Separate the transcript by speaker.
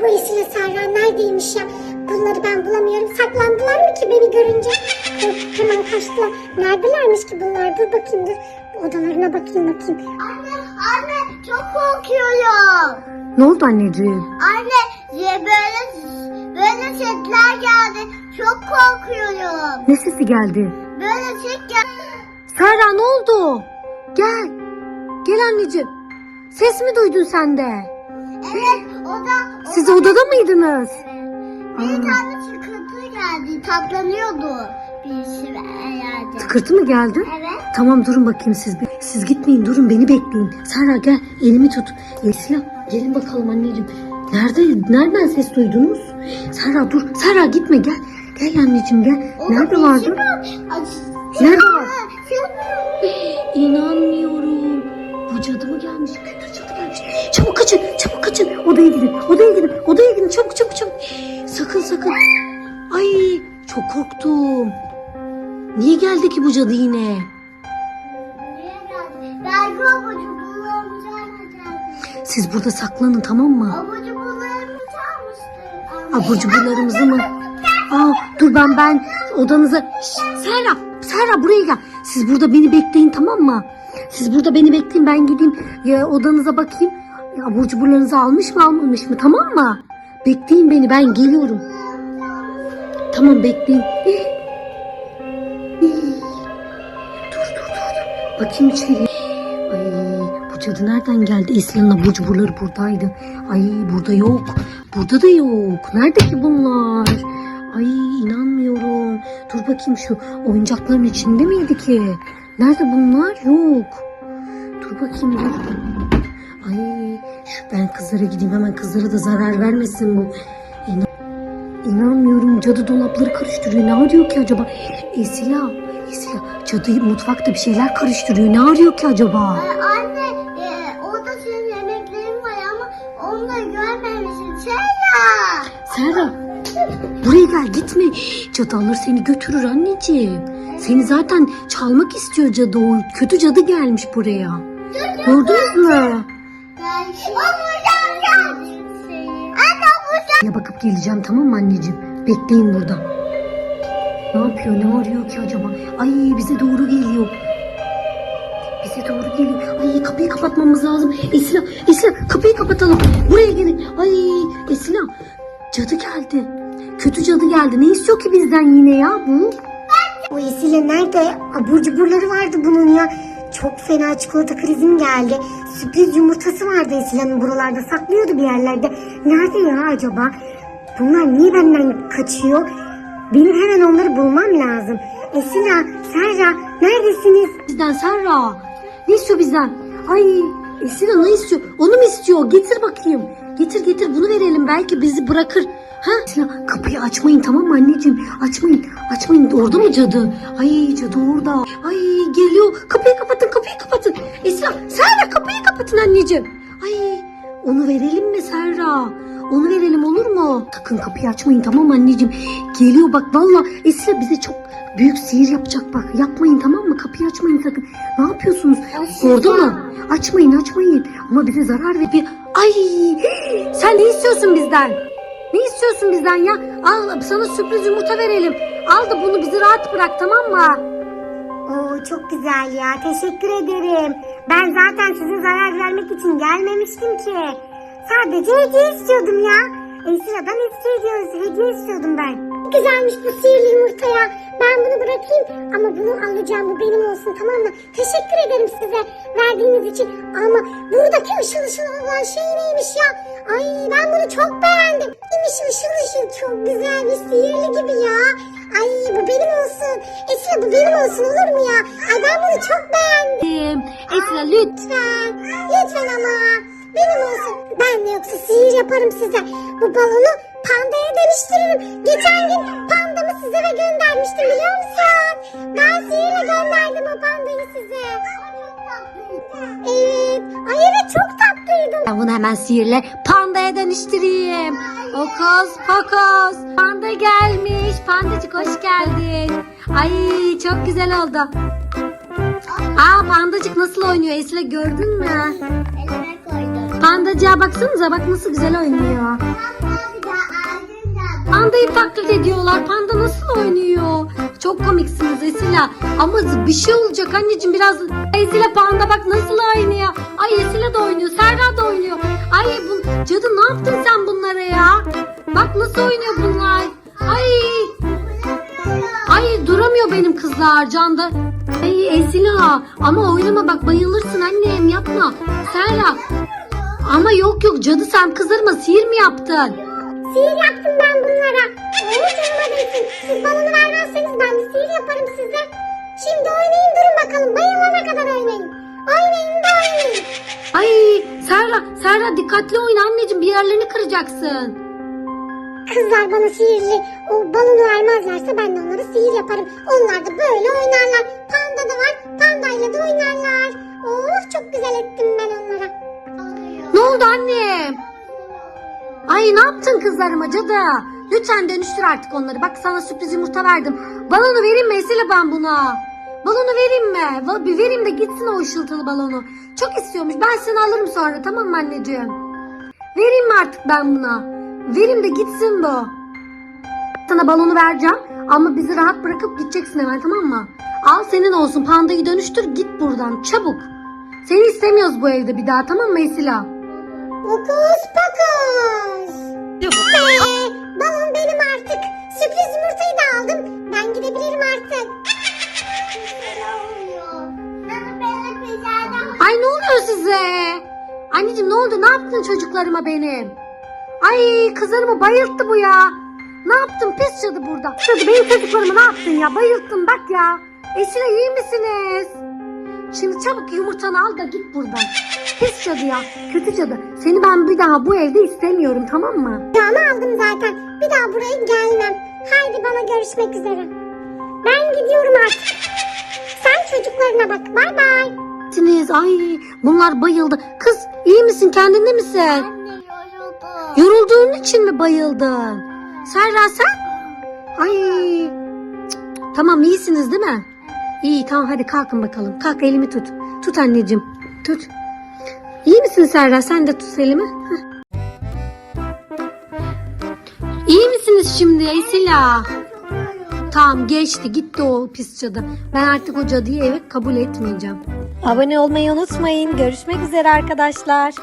Speaker 1: bu Esile Serra neredeymiş ya? Bunları ben bulamıyorum. Saklandılar mı ki beni görünce? Dur, hemen kaçtılar. Neredelermiş ki bunlar? Dur bakayım dur. Odalarına bakayım bakayım.
Speaker 2: Anne, anne çok korkuyorum.
Speaker 3: Ne oldu anneciğim?
Speaker 2: Anne, ya böyle böyle sesler geldi. Çok korkuyorum.
Speaker 3: Ne sesi geldi?
Speaker 2: Böyle ses geldi.
Speaker 3: Serra ne oldu? Gel. Gel anneciğim. Ses mi duydun sen de? Odada mıydınız?
Speaker 2: bir tane çıkıntı geldi. Tatlanıyordu birisi herhalde.
Speaker 3: Tıkırtı mı geldi?
Speaker 2: Evet.
Speaker 3: Tamam durun bakayım siz. bir- Siz gitmeyin durun beni bekleyin. Serra gel elimi tut. Esila gelin bakalım anneciğim. Nerede, nereden ses duydunuz? Serra dur. Serra gitme gel. Gel anneciğim gel.
Speaker 2: O
Speaker 3: Nerede
Speaker 2: birisi
Speaker 3: vardı? Nerede
Speaker 2: Serra,
Speaker 3: var?
Speaker 2: Serra.
Speaker 3: İnanmıyorum. Bu cadı mı gelmiş? Kötü kaçın. Odaya gidin, odaya gidin, odaya gidin. Çabuk, çabuk, çabuk. Sakın, sakın. Ay, çok korktum. Niye geldi ki bu cadı yine?
Speaker 2: Niye geldi? Belki abucu bularımı çalmıştı.
Speaker 3: Siz burada saklanın tamam mı?
Speaker 2: Abucu bularımı çalmıştı.
Speaker 3: Abur cuburlarımızı mı? Aa, dur ben ben odanıza... Şşş, Serra, Serra buraya gel. Siz burada beni bekleyin tamam mı? Siz burada beni bekleyin ben gideyim ya, odanıza bakayım. Abur cuburlarınızı almış mı almamış mı tamam mı? Bekleyin beni ben geliyorum. Tamam bekleyin. Dur dur dur. Bakayım içeri. Ay bu cadı nereden geldi? Esra'nın abur cuburları buradaydı. Ay burada yok. Burada da yok. Nerede ki bunlar? Ay inanmıyorum. Dur bakayım şu oyuncakların içinde miydi ki? Nerede bunlar? Yok. Dur bakayım dur. Ay ben kızlara gideyim hemen kızlara da zarar vermesin bu. İnan- İnanmıyorum cadı dolapları karıştırıyor. Ne arıyor ki acaba? Esila, Esila cadı mutfakta bir şeyler karıştırıyor. Ne arıyor ki acaba?
Speaker 2: Ee, anne, e, orada senin yemeklerin var ama onları görmemişsin. Serra.
Speaker 3: Serra buraya gel gitme. Cadı alır seni götürür anneciğim. Seni zaten çalmak istiyor cadı. O kötü cadı gelmiş buraya. Gördünüz mü? Ya bakıp geleceğim tamam mı anneciğim? Bekleyin burada. Ne yapıyor ne arıyor ki acaba? Ay bize doğru geliyor. Bize doğru geliyor. Ay kapıyı kapatmamız lazım. Esila, Esila kapıyı kapatalım. Buraya gelin. Ay Esila cadı geldi. Kötü cadı geldi. Ne istiyor ki bizden yine ya bu?
Speaker 1: Bu Esile nerede? Abur cuburları vardı bunun ya. Çok fena çikolata krizim geldi. Sürpriz yumurtası vardı Esile'nin buralarda. Saklıyordu bir yerlerde. Nerede ya acaba? Bunlar niye benden kaçıyor? Benim hemen onları bulmam lazım. Esila, Serra neredesiniz?
Speaker 3: Bizden Serra. Ne istiyor bizden? Ay Esila ne istiyor? Onu mu istiyor? Getir bakayım. Getir getir bunu verelim. Belki bizi bırakır. Ha? Esila kapıyı açmayın tamam mı anneciğim? Açmayın. Açmayın. Orada mı cadı? Ay cadı orada. Ay geliyor. Kapatın. Esila Serra kapıyı kapatın anneciğim. Ay onu verelim mi Serra? Onu verelim olur mu? Sakın kapıyı açmayın tamam anneciğim? Geliyor bak valla Esra bize çok büyük sihir yapacak bak. Yapmayın tamam mı? Kapıyı açmayın sakın. Ne yapıyorsunuz? Orada mı? Açmayın açmayın. Ama bize zarar ver. Bir... Ay sen ne istiyorsun bizden? Ne istiyorsun bizden ya? Al sana sürpriz yumurta verelim. Al da bunu bizi rahat bırak tamam mı?
Speaker 1: Oo çok güzel ya. Teşekkür ederim. Ben zaten size zarar vermek için gelmemiştim ki. Sadece hediye istiyordum ya. Esra'dan istiyordum. Hediye istiyordum ben. Çok güzelmiş bu sihirli yumurta ya. Ben bunu bırakayım ama bunu alacağım. Bu benim olsun tamam mı? Teşekkür ederim size verdiğiniz için. Ama buradaki ışıl ışıl olan şey neymiş ya? Ay ben bunu çok beğendim. Neymiş ışıl ışıl çok güzel bir sihirli gibi ya. Ay bu benim olsun. Esra bu benim olsun olur mu ya? Ay ben bunu çok beğendim.
Speaker 3: Esra lütfen.
Speaker 1: Lütfen. Ama. Benim olsun. Ben de yoksa sihir yaparım size. Bu balonu pandaya dönüştürürüm. Geçen gün pandamı size ve göndermiştim biliyor musun? Ben sihirle gönderdim o pandayı size. Evet. Ay evet çok tatlıydı.
Speaker 3: Ben bunu hemen sihirle pandaya dönüştüreyim. Okus pokus. Panda gelmiş. Pandacık hoş geldin. Ay çok güzel oldu. Aa pandacık nasıl oynuyor Esra gördün mü?
Speaker 2: Elime koydum.
Speaker 3: Pandacığa baksanıza bak nasıl güzel oynuyor.
Speaker 2: Panda
Speaker 3: pandayı taklit ediyorlar. Panda nasıl oynuyor? Çok komiksiniz Esila. Ama bir şey olacak anneciğim biraz. Esila panda bak nasıl oynuyor. Ay Esila da oynuyor. Serra da oynuyor. Ay bu cadı ne yaptın sen bunlara ya? Bak nasıl oynuyor bunlar. Ay Benim kızlar Canda. Ay Esila ama oynama bak bayılırsın annem yapma. Serra ama yok yok cadı sen kızarma sihir mi yaptın?
Speaker 1: Sihir yaptım ben bunlara. Canıma değsin. Siz balonu vermezseniz ben bir sihir yaparım size. Şimdi oynayın durun bakalım. Bayılana kadar oynayın. Oynayın da oynayın.
Speaker 3: Ay Serra Serra dikkatli oyna anneciğim bir yerlerini kıracaksın.
Speaker 1: Kızlar bana sihirli o balonu vermezlerse ben de onlara sihir yaparım. Onlar
Speaker 3: kızlarıma cadı? Lütfen dönüştür artık onları. Bak sana sürpriz yumurta verdim. Balonu vereyim mi Esile ben buna? Balonu vereyim mi? Bir vereyim de gitsin o ışıltılı balonu. Çok istiyormuş. Ben seni alırım sonra tamam mı anneciğim? Vereyim mi artık ben buna? Vereyim de gitsin bu. Sana balonu vereceğim ama bizi rahat bırakıp gideceksin hemen tamam mı? Al senin olsun pandayı dönüştür git buradan çabuk. Seni istemiyoruz bu evde bir daha tamam mı Esila?
Speaker 1: Okus pokus. Ee, balon benim artık. Sürpriz yumurtayı da aldım. Ben gidebilirim artık.
Speaker 3: Ay ne oluyor size? Anneciğim ne oldu? Ne yaptın çocuklarıma benim? Ay kızlarımı bayılttı bu ya. Ne yaptın pis cadı burada? Cadı benim çocuklarımı ne yaptın ya? Bayılttın bak ya. Esile iyi misiniz? Şimdi çabuk yumurtanı al da git buradan. Pis cadı ya. Kötü cadı. Seni ben bir daha bu evde istemiyorum tamam mı?
Speaker 1: Yağımı aldım zaten. Bir daha buraya gelmem. Haydi bana görüşmek üzere. Ben gidiyorum artık. Sen çocuklarına bak. Bay bay.
Speaker 3: Siniz ay bunlar bayıldı. Kız iyi misin kendinde misin?
Speaker 2: Anne yoruldum.
Speaker 3: Yorulduğun için mi bayıldın? Serra sen? Ay. cık, cık. Tamam iyisiniz değil mi? İyi tamam hadi kalkın bakalım. Kalk elimi tut. Tut anneciğim. Tut. İyi misin Serra? Sen de tut elimi. Heh. İyi misiniz şimdi Esila? Tamam geçti gitti o pis cadı. Ben artık o cadıyı eve kabul etmeyeceğim. Abone olmayı unutmayın. Görüşmek üzere arkadaşlar.